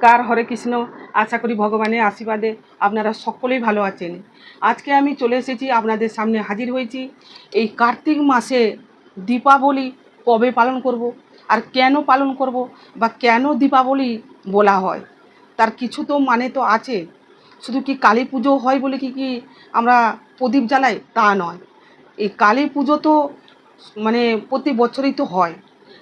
নমস্কার, হরে কৃষ্ণ। আশা করি ভগবানের আশীর্বাদে আপনারা সকলেই ভালো আছেন। আজকে আমি চলে এসেছি আপনাদের সামনে হাজির হয়েছি। এই কার্তিক মাসে দীপাবলি কবে পালন করব আর কেন পালন করব বা কেন দীপাবলি বলা হয়, তার কিছু তো মানে তো আছে। শুধু কি কালী পুজো হয় বলে কি কি আমরা প্রদীপ জ্বালাই? তা নয়। এই কালী পুজো তো মানে প্রতি বছরই তো হয়।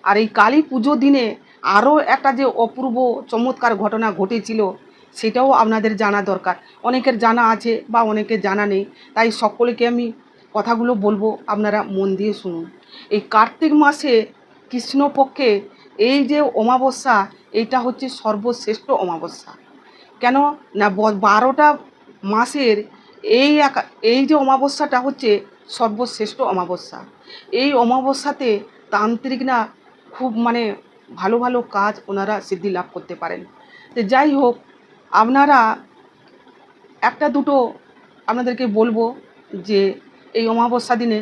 আর এই কালী পুজো দিনে আরও একটা যে অপূর্ব চমৎকার ঘটনা ঘটেছিল, সেটাও আপনাদের জানা দরকার। অনেকের জানা আছে বা অনেকের জানা নেই, তাই সকলকে আমি কথাগুলো বলব, আপনারা মন দিয়ে শুনুন। এই কার্তিক মাসে কৃষ্ণপক্ষে এই যে অমাবস্যা, এইটা হচ্ছে সর্বশ্রেষ্ঠ অমাবস্যা। কেন? না বারোটা মাসের এই একা- এই যে অমাবস্যাটা হচ্ছে সর্বশ্রেষ্ঠ অমাবস্যা। এই অমাবস্যাতে তান্ত্রিকরা খুব মানে ভালো ভালো কাজ ওনারা সিদ্ধি লাভ করতে পারেন। তো যাই হোক, আপনারা একটা দুটো আপনাদেরকে বলব যে এই অমাবস্যা দিনে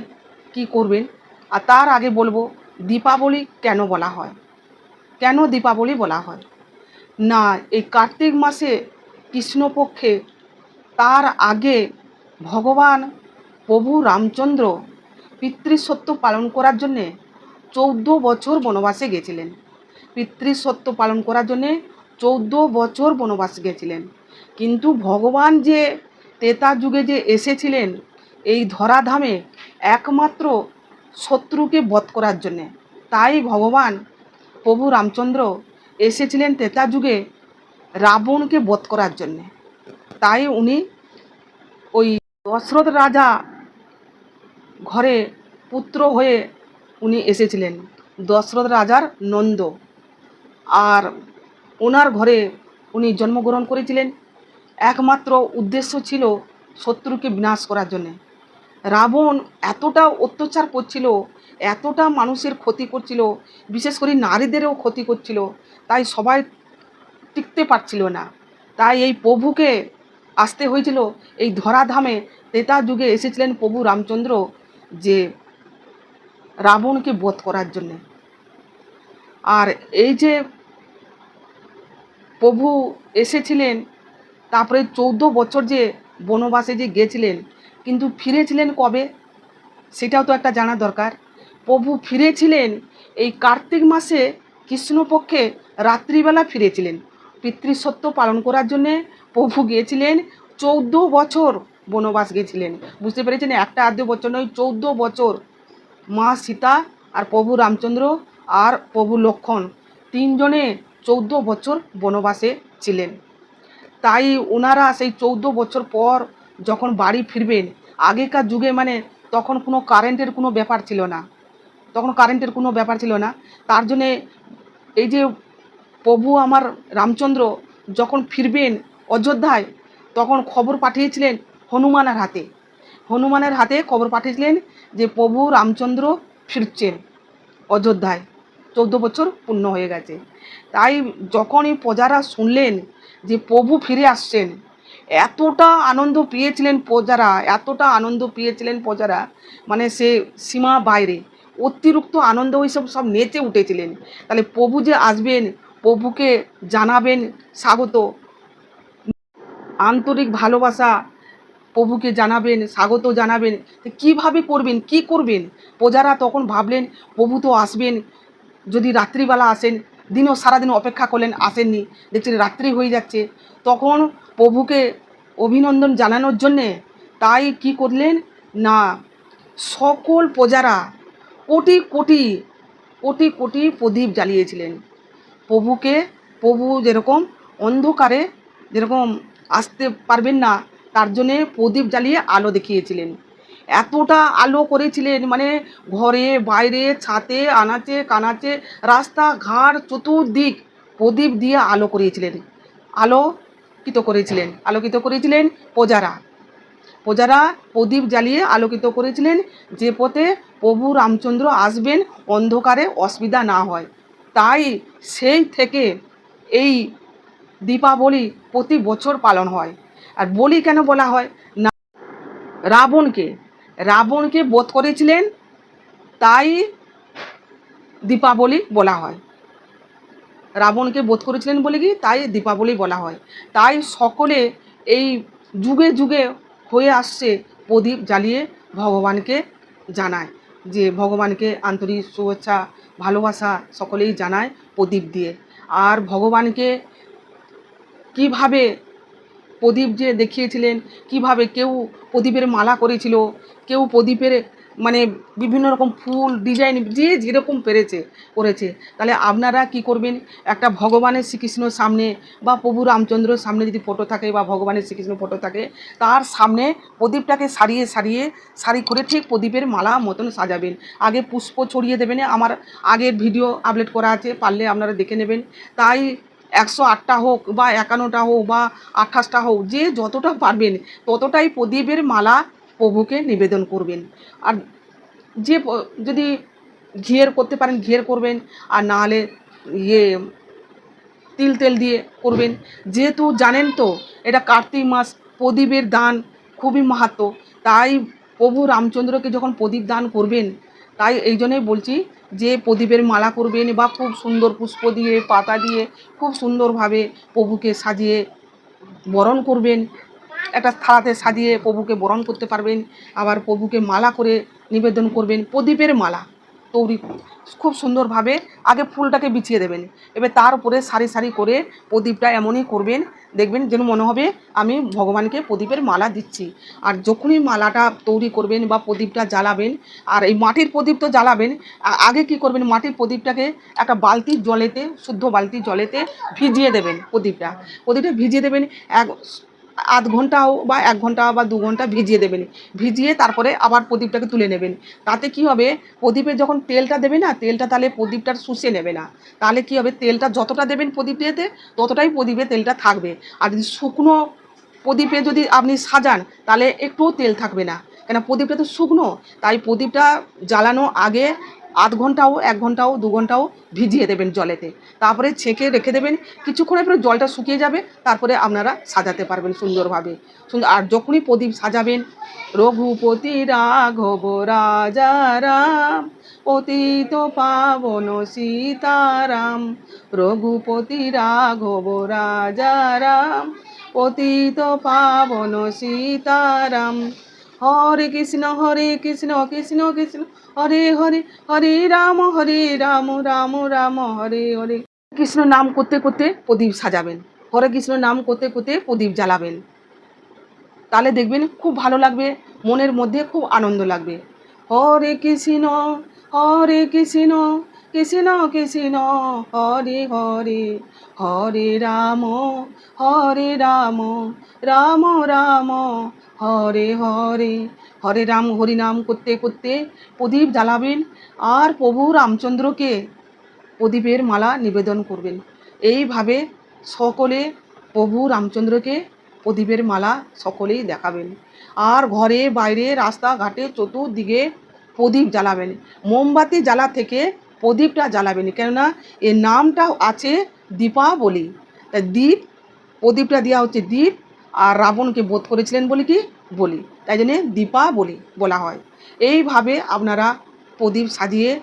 কি করবেন, আর তার আগে বলব দীপাবলি কেন বলা হয়? কেন দীপাবলি বলা হয়? না, এই কার্তিক মাসে কৃষ্ণপক্ষে তার আগে ভগবান প্রভু রামচন্দ্র পিতৃসত্য পালন করার জন্যে চৌদ্দ বছর বনবাসে গেছিলেন। পিতৃসত্য পালন করার জন্যে চৌদ্দ বছর বনবাস গেছিলেন। কিন্তু ভগবান যে তেতা যুগে যে এসেছিলেন, এই ধরাধামে একমাত্র শত্রুকে বধ করার জন্যে, তাই ভগবান প্রভু রামচন্দ্র এসেছিলেন তেতা যুগে রাবণকে বধ করার জন্যে। তাই উনি ওই দশরথ রাজা ঘরে পুত্র হয়ে উনি এসেছিলেন, দশরথ রাজার নন্দ। আর ওনার ঘরে উনি জন্মগ্রহণ করেছিলেন। একমাত্র উদ্দেশ্য ছিল শত্রুকে বিনাশ করার জন্যে। রাবণ এতটা অত্যাচার করছিল, এতটা মানুষের ক্ষতি করছিল, বিশেষ করে নারীদেরও ক্ষতি করছিল, তাই সবাই টিকতে পারছিল না। তাই এই প্রভুকে আসতে হয়েছিল, এই ধরাধামে তেতা যুগে এসেছিলেন প্রভু রামচন্দ্র যে রাবণকে বধ করার জন্যে। আর এই যে প্রভু এসেছিলেন, তারপরে চৌদ্দ বছর যে বনবাসে যে গেছিলেন, কিন্তু ফিরেছিলেন কবে? সেটাও তো একটা জানা দরকার। প্রভু ফিরেছিলেন এই কার্তিক মাসে কৃষ্ণপক্ষে রাত্রিবেলা ফিরেছিলেন। পিতৃসত্য পালন করার জন্যে প্রভু গিয়েছিলেন, চৌদ্দ বছর বনবাস গেছিলেন। বুঝতে পেরেছেন? একটা আধ বছর নয়, চৌদ্দ বছর। মা সীতা আর প্রভু রামচন্দ্র আর প্রভু লক্ষণ। তিনজনে চৌদ্দ বছর বনবাসে ছিলেন। তাই ওনারা সেই চৌদ্দ বছর পর যখন বাড়ি ফিরবেন, আগেকার যুগে মানে তখন কোনো কারেন্টের কোনো ব্যাপার ছিল না। তখন কারেন্টের কোনো ব্যাপার ছিল না। তার জন্যে এই যে প্রভু আমার রামচন্দ্র যখন ফিরবেন অযোধ্যায়, তখন খবর পাঠিয়েছিলেন হনুমানের হাতে। হনুমানের হাতে খবর পাঠিয়েছিলেন যে প্রভু রামচন্দ্র ফিরছেন অযোধ্যায়। চৌদ্দ বছর পূর্ণ হয়ে গেছে। তাই যখনই প্রজারা শুনলেন যে প্রভু ফিরে আসছেন, এতটা আনন্দ পেয়েছিলেন প্রজারা, এতটা আনন্দ পেয়েছিলেন প্রজারা মানে সে সীমা বাইরে, অতিরিক্ত আনন্দ হিসেবে সব নেচে উঠেছিলেন। তাহলে প্রভু যে আসবেন, প্রভুকে জানাবেন স্বাগত। আন্তরিক ভালোবাসা প্রভুকে জানাবেন, স্বাগত জানাবেন। কীভাবে করবেন, কি করবেন? প্রজারা তখন ভাবলেন, প্রভু তো আসবেন, যদি রাত্রিবেলা আসেন দিনও সারাদিন অপেক্ষা করলেন, আসেননি। দেখছেন রাত্রি হয়ে যাচ্ছে। তখন প্রভুকে অভিনন্দন জানানোর জন্যে তাই কি করলেন? না, সকল প্রজারা কোটি কোটি কোটি কোটি প্রদীপ জ্বালিয়েছিলেন। প্রভুকে, প্রভু যেরকম অন্ধকারে যেরকম আসতে পারবেন না, তার জন্যে প্রদীপ জ্বালিয়ে আলো দেখিয়েছিলেন। এতটা আলো করেছিলেন মানে ঘরে, বাইরে, ছাতে, আনাচে, কানাচে রাস্তা ঘাট চতুর্দিক প্রদীপ দিয়ে আলো করিয়েছিলেন আলোকিত করেছিলেন আলোকিত করেছিলেন প্রজারা। প্রজারা প্রদীপ জ্বালিয়ে আলোকিত করেছিলেন, যে পথে প্রভু রামচন্দ্র আসবেন, অন্ধকারে অসুবিধা না হয়। তাই সেই থেকে এই দীপাবলি প্রতি বছর পালন হয়। আর বলি কেন বলা হয়? না, রাবণকে রাবণকে বধ করেছিলেন, তাই দীপাবলি বলা হয়। রাবণকে বোধ করেছিলেন বলে কি? তাই দীপাবলি বলা হয়। তাই সকলে এই যুগে যুগে হয়ে আসছে প্রদীপ জ্বালিয়ে ভগবানকে জানায়, যে ভগবানকে আন্তরিক শুভেচ্ছা, ভালোবাসা সকলেই জানায় প্রদীপ দিয়ে। আর ভগবানকে কীভাবে প্রদীপ যে দেখিয়েছিলেন, কীভাবে কেউ প্রদীপের মালা করেছিল, কেউ প্রদীপের মানে বিভিন্ন রকম ফুল ডিজাইন যে যেরকম পেরেছে, করেছে। তাহলে আপনারা কি করবেন? একটা ভগবানের শ্রীকৃষ্ণর সামনে বা প্রভু রামচন্দ্রের সামনে যদি ফটো থাকে বা ভগবানের শ্রীকৃষ্ণ ফটো থাকে, তার সামনে প্রদীপটাকে সারিয়ে সারিয়ে সারি করে ঠিক প্রদীপের মালা মতন সাজাবেন। আগে পুষ্প ছড়িয়ে দেবেন, আমার আগের ভিডিও আপলোড করা আছে, পারলে আপনারা দেখে নেবেন। তাই একশো আটটা হোক বা একান্নটা হোক বা আঠাশটা হোক, যে যতটা পারবেন ততটাই প্রদীপের মালা প্রভুকে নিবেদন করবেন। আর যে যদি ঘিয়ের করতে পারেন, ঘিয়ের করবেন, আর না হলে ইয়ে তিল তেল দিয়ে করবেন। যেহেতু জানেন তো, এটা কার্তিক মাস, প্রদীপের দান খুবই মাহাত্ম তাই প্রভু রামচন্দ্রকে যখন প্রদীপ দান করবেন, তাই এই জন্যই বলছি যে প্রদীপের মালা করবেন বা খুব সুন্দর পুষ্প দিয়ে, পাতা দিয়ে, খুব সুন্দরভাবে প্রভুকে সাজিয়ে বরণ করবেন। একটা থালাতে সাজিয়ে প্রভুকে বরণ করতে পারবেন। আবার প্রভুকে মালা করে নিবেদন করবেন। প্রদীপের মালা তৈরি খুব সুন্দরভাবে আগে ফুলটাকে বিছিয়ে দেবেন। এবার তার উপরে সারি সারি করে প্রদীপটা এমনই করবেন দেখবেন যেন মনে হবে আমি ভগবানকে প্রদীপের মালা দিচ্ছি। আর যখনই মালাটা তৈরি করবেন বা প্রদীপটা জ্বালাবেন, আর এই মাটির প্রদীপ তো জ্বালাবেন আগে কি করবেন? মাটির প্রদীপটাকে একটা বালতির জলেতে, শুদ্ধ বালতির জলেতে ভিজিয়ে দেবেন প্রদীপটা। প্রদীপটা ভিজিয়ে দেবেন, এক আধ ঘন্টাও বা এক ঘণ্টা বা দু ঘণ্টা ভিজিয়ে দেবেন। ভিজিয়ে তারপরে আবার প্রদীপটাকে তুলে নেবেন। তাতে কি হবে? প্রদীপে যখন তেলটা দেবে না, তেলটা তাহলে প্রদীপটা শুষে নেবে না। তাহলে কি হবে? তেলটা যতটা দেবেন প্রদীপেতে ততটাই প্রদীপে তেলটা থাকবে। আর যদি শুকনো প্রদীপে যদি আপনি সাজান, তাহলে একটুও তেল থাকবে না। কেন? প্রদীপটা তো শুকনো। তাই প্রদীপটা জ্বালানো আগে আধ ঘন্টাও, এক ঘন্টাও, দু ঘন্টাও ভিজিয়ে দেবেন জলেতে। তারপরে ছেঁকে রেখে দেবেন। কিছুক্ষণের পরে জলটা শুকিয়ে যাবে। তারপরে আপনারা সাজাতে পারবেন সুন্দরভাবে। সুন্দর আর যখনই প্রদীপ সাজাবেন রঘুপতি রাঘব রাজা রাম পতিত পাবন সীতারাম রঘুপতি রাঘব রাজা রাম পতিত পাবন সীতারাম হরে কৃষ্ণ হরে কৃষ্ণ কৃষ্ণ কৃষ্ণ, হরে হরে হরে রাম হরে রাম রাম রাম, হরে হরে। কৃষ্ণ নাম করতে করতে প্রদীপ সাজাবেন। হরে কৃষ্ণ নাম করতে করতে প্রদীপ জ্বালাবেন। তাহলে দেখবেন খুব ভালো লাগবে, মনের মধ্যে খুব আনন্দ লাগবে। হরে কৃষ্ণ হরে কৃষ্ণ কৃষ্ণ কৃষ্ণ, হরে হরে হরে রাম হরে রাম রাম রাম হরে হরে হরে রাম, হরি নাম করতে করতে প্রদীপ জ্বালাবেন আর প্রভু রামচন্দ্রকে প্রদীপের মালা নিবেদন করবেন। এইভাবে সকলে প্রভু রামচন্দ্রকে প্রদীপের মালা সকলেই দেখাবেন। আর ঘরে, বাইরে, রাস্তাঘাটে চতুর্দিকে প্রদীপ জ্বালাবেন। মোমবাতি জ্বালা থেকে প্রদীপটা জ্বালাবেন। কেননা এর নামটা আছে দীপাবলি। তা দ্বীপ প্রদীপটা দেওয়া হচ্ছে দ্বীপ আর রাবণকে বোধ করেছিলেন বলে কি? বলি। তাই জন্যে দীপাবলি বলা হয়। এইভাবে আপনারা প্রদীপ সাজিয়ে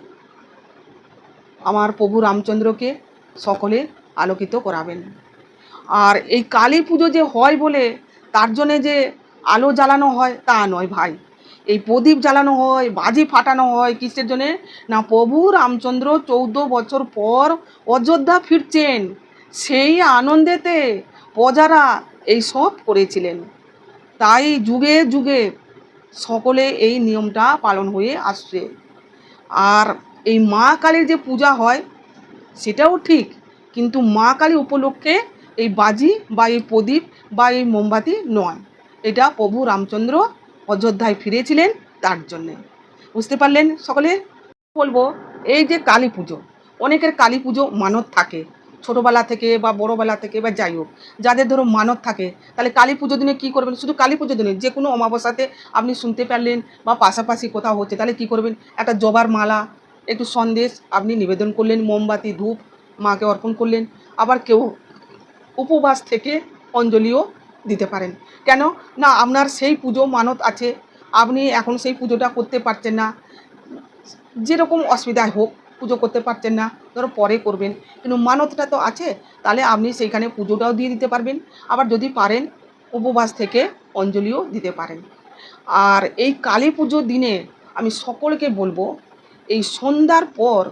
আমার প্রভু রামচন্দ্রকে সকলে আলোকিত করাবেন। আর এই কালী পুজো যে হয় বলে, তার জন্যে যে আলো জ্বালানো হয়, তা নয় ভাই। এই প্রদীপ জ্বালানো হয়, বাজি ফাটানো হয়, কিসের জন্যে? না, প্রভু রামচন্দ্র চৌদ্দ বছর পর অযোধ্যা ফিরছেন। সেই আনন্দেতে প্রজারা এই সব করেছিলেন। তাই যুগে যুগে সকলে এই নিয়মটা পালন হয়ে আসছে। আর এই মা কালীর যে পূজা হয়, সেটাও ঠিক, কিন্তু মা কালী উপলক্ষে এই বাজি বা এই প্রদীপ বা এই মোমবাতি নয়। এটা প্রভু রামচন্দ্র অযোধ্যায় ফিরেছিলেন তার জন্যে। বুঝতে পারলেন সকলে? বলব, এই যে কালী পুজো, অনেকের কালী পুজো মানত থাকে। ছোটোবেলা থেকে বা বড়োবেলা থেকে বা যাই হোক, যাদের ধরো মানত থাকে, তাহলে কালী পুজো দিনে কী করবেন? শুধু কালী পুজো দিনে যে কোনো অমাবস্যাতে আপনি শুনতে পারলেন বা পাশাপাশি কোথাও হচ্ছে, তাহলে কী করবেন? একটা জবার মালা, একটু সন্দেশ আপনি নিবেদন করলেন, মোমবাতি, ধূপ, মাকে অর্পণ করলেন, আবার কেউ উপবাস থেকে অঞ্জলিও দিতে পারেন। কেন? না, আপনার সেই পুজো মানত আছে, আপনি এখন সেই পুজোটা করতে পারছেন না। যেরকম অসুবিধায় হোক পুজো করতে পারছেন না, ধরো পরে করবেন। কিন্তু মানতটা তো আছে, তাহলে আপনি সেইখানে পুজোটাও দিয়ে দিতে পারবেন। আবার যদি পারেন, উপবাস থেকে অঞ্জলিও দিতে পারেন। আর এই কালী পুজোর দিনে আমি সকলকে বলব, এই সন্ধ্যার পর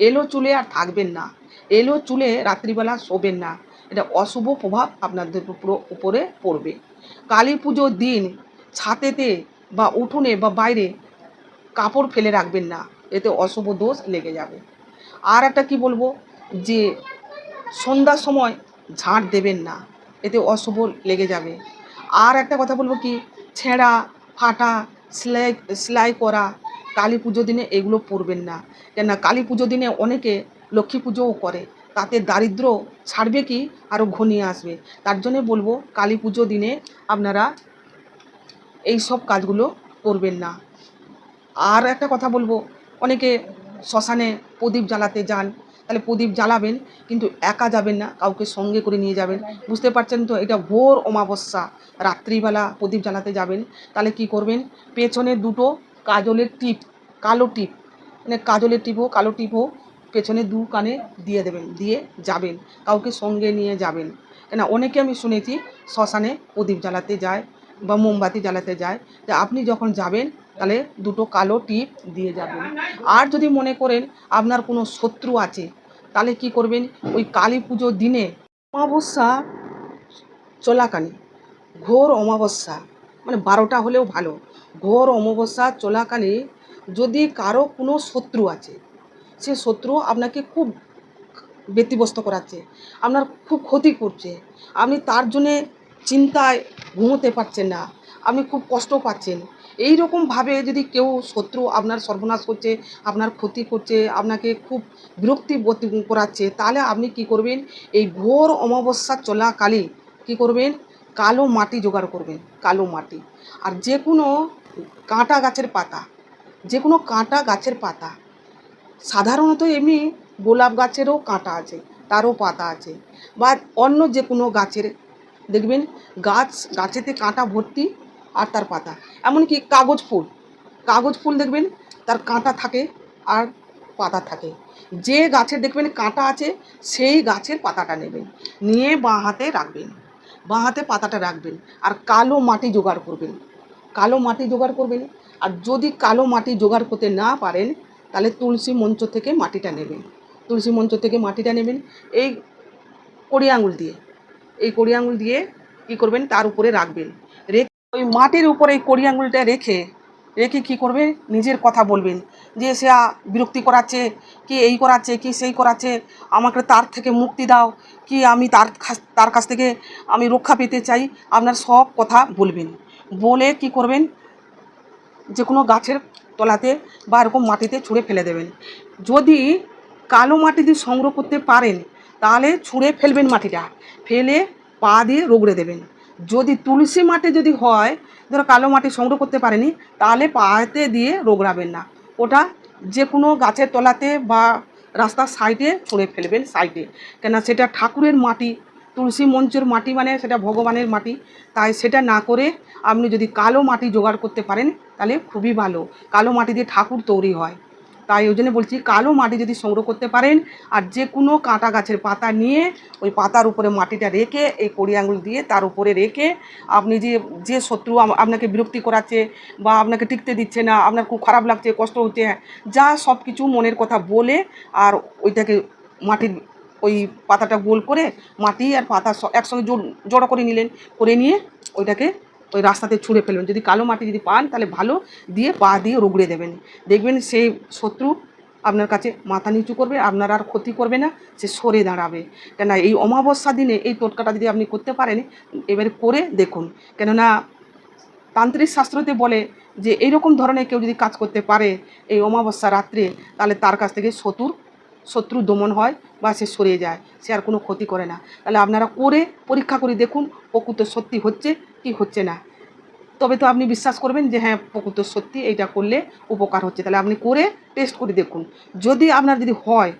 এলো চুলে আর থাকবেন না। এলো চুলে রাত্রিবেলা শোবেন না। এটা অশুভ প্রভাব আপনাদের উপরে পড়বে। কালী পুজোর দিন ছাতেতে বা উঠোনে বা বাইরে কাপড় ফেলে রাখবেন না। এতে অশুভ দোষ লেগে যাবে। আর একটা কি বলব? যে সন্ধ্যার সময় ঝাঁট দেবেন না, এতে অশুভ লেগে যাবে। আর একটা কথা বলব কি? ছেঁড়া, ফাটা, সেলাই সেলাই করা, কালী পুজো দিনে এগুলো পরবেন না। কেন কালী পুজো দিনে অনেকে লক্ষ্মী পুজোও করে, তাতে দারিদ্র ছাড়বে কি? আরও ঘনিয়ে আসবে। তার জন্যে বলব, কালী পুজো দিনে আপনারা এই সব কাজগুলো করবেন না। আর একটা কথা বলব অনেকে শ্মশানে প্রদীপ জ্বালাতে যান, তাহলে প্রদীপ জ্বালাবেন, কিন্তু একা যাবেন না, কাউকে সঙ্গে করে নিয়ে যাবেন। বুঝতে পারছেন তো? এটা ভোর অমাবস্যা, রাত্রিবেলা প্রদীপ জ্বালাতে যাবেন। তাহলে কি করবেন? পেছনে দুটো কাজলের টিপ, কালো টিপ মানে কাজলের টিপ হোক কালো টিপ হোক পেছনে দু কানে দিয়ে দেবেন, দিয়ে যাবেন, কাউকে সঙ্গে নিয়ে যাবেন। কেন? অনেকে আমি শুনেছি শ্মশানে প্রদীপ জ্বালাতে যায় বা মোমবাতি জ্বালাতে যায়। যে আপনি যখন যাবেন তাহলে দুটো কালো টিপ দিয়ে যাবেন। আর যদি মনে করেন আপনার কোনো শত্রু আছে, তাহলে কি করবেন? ওই কালী পুজোর দিনে অমাবস্যা চলাকালীন, ঘোর অমাবস্যা মানে বারোটা হলেও ভালো, ঘোর অমাবস্যা চলাকালে যদি কারও কোনো শত্রু আছে, সে শত্রু আপনাকে খুব ব্যতিব্যস্ত করাচ্ছে, আপনার খুব ক্ষতি করছে, আপনি তার জন্যে চিন্তায় ঘুমোতে পারছেন না, আপনি খুব কষ্ট পাচ্ছেন এই রকমভাবে যদি কেউ শত্রু আপনার সর্বনাশ করছে, আপনার ক্ষতি করছে, আপনাকে খুব বিরক্তি করাচ্ছে, তাহলে আপনি কি করবেন? এই ঘোর অমাবস্যা চলাকালে কি করবেন? কালো মাটি জোগাড় করবেন, কালো মাটি। আর যে কোনো কাঁটা গাছের পাতা, যে কোনো কাঁটা গাছের পাতা। সাধারণত এমনি গোলাপ গাছেরও কাঁটা আছে, তারও পাতা আছে। বা অন্য যে কোনো গাছের, দেখবেন গাছ, গাছেতে কাঁটা ভর্তি আর তার পাতা। এমনকি কাগজ ফুল। কাগজ ফুল দেখবেন, তার কাঁটা থাকে আর পাতা থাকে। যে গাছের দেখবেন কাঁটা আছে, সেই গাছের পাতাটা নেবেন। নিয়ে বাঁ হাতে রাখবেন। বাঁ হাতে পাতাটা রাখবেন আর কালো মাটি জোগাড় করবেন। কালো মাটি জোগাড় করবেন আর যদি কালো মাটি জোগাড় করতে না পারেন, তাহলে তুলসী মঞ্চ থেকে মাটিটা নেবেন। তুলসী মঞ্চ থেকে মাটিটা নেবেন এই কড়ি আঙুল দিয়ে। এই কড়ি আঙুল দিয়ে কী করবেন? তার উপরে রাখবেন। রেখে ওই মাটির উপরে এই কড়ি আঙুলটা রেখে রেখে কী করবে? নিজের কথা বলবেন। যে সে বিরক্তি করাচ্ছে, কি এই করাচ্ছে, কি সেই করাচ্ছে, আমাকে তার থেকে মুক্তি দাও, কি আমি তার তার কাছ থেকে আমি রক্ষা পেতে চাই, আপনার সব কথা বলবেন। বলে কি করবেন? যে কোনো গাছের তলাতে বা এরকম মাটিতে ছুঁড়ে ফেলে দেবেন। যদি কালো মাটি দিয়ে সংগ্রহ করতে পারেন, তাহলে ছুঁড়ে ফেলবেন মাটিটা। ফেলে পা দিয়ে রগড়ে দেবেন। যদি তুলসী মাটি যদি হয়, ধরো কালো মাটি সংগ্রহ করতে পারেনি, তাহলে পাতে দিয়ে রোগড়াবেন না। ওটা যে কোনো গাছের তলাতে বা রাস্তার সাইডে ছুঁড়ে ফেলবেন, সাইডে। কেন সেটা ঠাকুরের মাটি, তুলসী মঞ্চের মাটি মানে সেটা ভগবানের মাটি। তাই সেটা না করে আপনি যদি কালো মাটি জোগাড় করতে পারেন, তাহলে খুবই ভালো। কালো মাটি দিয়ে ঠাকুর তৈরি হয়। তাই ওই জন্য বলছি কালো মাটি যদি সংগ্রহ করতে পারেন আর যে কোনো কাঁটা গাছের পাতা নিয়ে ওই পাতার উপরে মাটিটা রেখে, এই কড়ি আঙুল দিয়ে তার উপরে রেখে আপনি যে যে শত্রু আপনাকে বিরক্তি করাচ্ছে বা আপনাকে টিকতে দিচ্ছে না, আপনার খুব খারাপ লাগছে, কষ্ট হচ্ছে যা সব কিছু মনের কথা বলে আর ওইটাকে মাটির ওই পাতাটা গোল করে মাটি আর পাতা একসঙ্গে জোড়- জড়ো করে নিলেন, করে নিয়ে ওইটাকে ওই রাস্তাতে ছুঁড়ে ফেলবেন। যদি কালো মাটি যদি পান, তাহলে ভালো দিয়ে পা দিয়ে রগড়ে দেবেন। দেখবেন সেই শত্রু আপনার কাছে মাথা নিচু করবে, আপনার আর ক্ষতি করবে না, সে সরে দাঁড়াবে। কেন এই অমাবস্যা দিনে এই টোটকাটা যদি আপনি করতে পারেন, এবারে করে দেখুন। কেননা তান্ত্রিক শাস্ত্রতে বলে যে, এইরকম ধরনের কেউ যদি কাজ করতে পারে এই অমাবস্যা রাত্রে, তাহলে তার কাছ থেকে শত্রুর শত্রু দমন হয় বা সে সরে যায়, সে আর কোনো ক্ষতি করে না। তাহলে আপনারা করে পরীক্ষা করে দেখুন, প্রকৃত সত্যি হচ্ছে কি হচ্ছে না? তবে তো আপনি বিশ্বাস করবেন যে হ্যাঁ প্রকৃত সত্যি এইটা করলে উপকার হচ্ছে। তাহলে আপনি করে টেস্ট করে দেখুন। যদি আপনার যদি হয়,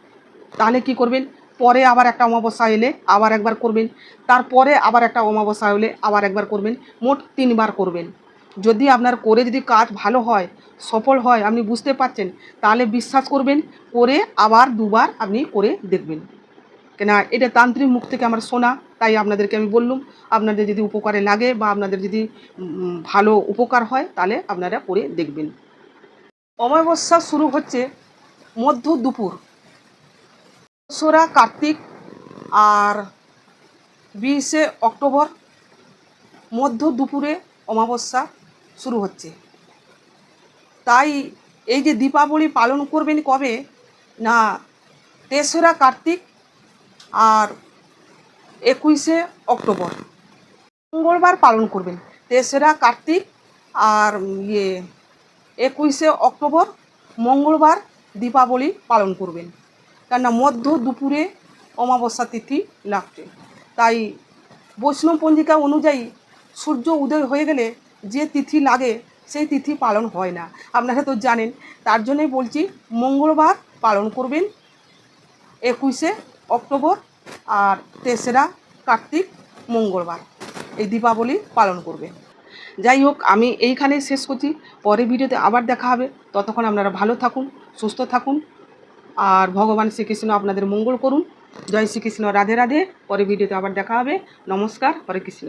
তাহলে কি করবেন? পরে আবার একটা অমাবস্যা এলে আবার একবার করবেন। তারপরে আবার একটা অমাবস্যা হলে আবার একবার করবেন। মোট তিনবার করবেন। যদি আপনার করে যদি কাজ ভালো হয়, সফল হয়, আপনি বুঝতে পারছেন, তাহলে বিশ্বাস করবেন, করে আবার দুবার আপনি করে দেখবেন। কেন এটা তান্ত্রিক মুখ থেকে আমার শোনা, তাই আপনাদেরকে আমি বললাম, আপনাদের যদি উপকারে লাগে বা আপনাদের যদি ভালো উপকার হয়, তাহলে আপনারা করে দেখবেন। অমাবস্যা শুরু হচ্ছে মধ্য দুপুর। দোসরা, কার্তিক আর বিশে অক্টোবর মধ্য দুপুরে অমাবস্যা শুরু হচ্ছে। তাই এই যে দীপাবলি পালন করবেন কবে, না, তেসরা, কার্তিক আর একুশে অক্টোবর। মঙ্গলবার পালন করবেন। তেসরা কার্তিক আর ইয়ে একুশে অক্টোবর মঙ্গলবার দীপাবলি পালন করবেন। কেননা মধ্য দুপুরে অমাবস্যা তিথি লাগছে তাই বৈষ্ণব পঞ্জিকা অনুযায়ী সূর্য উদয় হয়ে গেলে যে তিথি লাগে, সেই তিথি পালন হয় না। আপনারা তো জানেন, তার জন্যই বলছি মঙ্গলবার পালন করবেন একুশে অক্টোবর আর তেসরা কার্তিক মঙ্গলবার। এই দীপাবলি পালন করবে। যাই হোক, আমি এইখানে শেষ করছি। পরে ভিডিওতে আবার দেখা হবে। ততক্ষণ আপনারা ভালো থাকুন, সুস্থ থাকুন আর ভগবান শ্রীকৃষ্ণ আপনাদের মঙ্গল করুন। জয় শ্রীকৃষ্ণ। রাধে রাধে। পরে ভিডিওতে আবার দেখা হবে। নমস্কার। হরে কৃষ্ণ।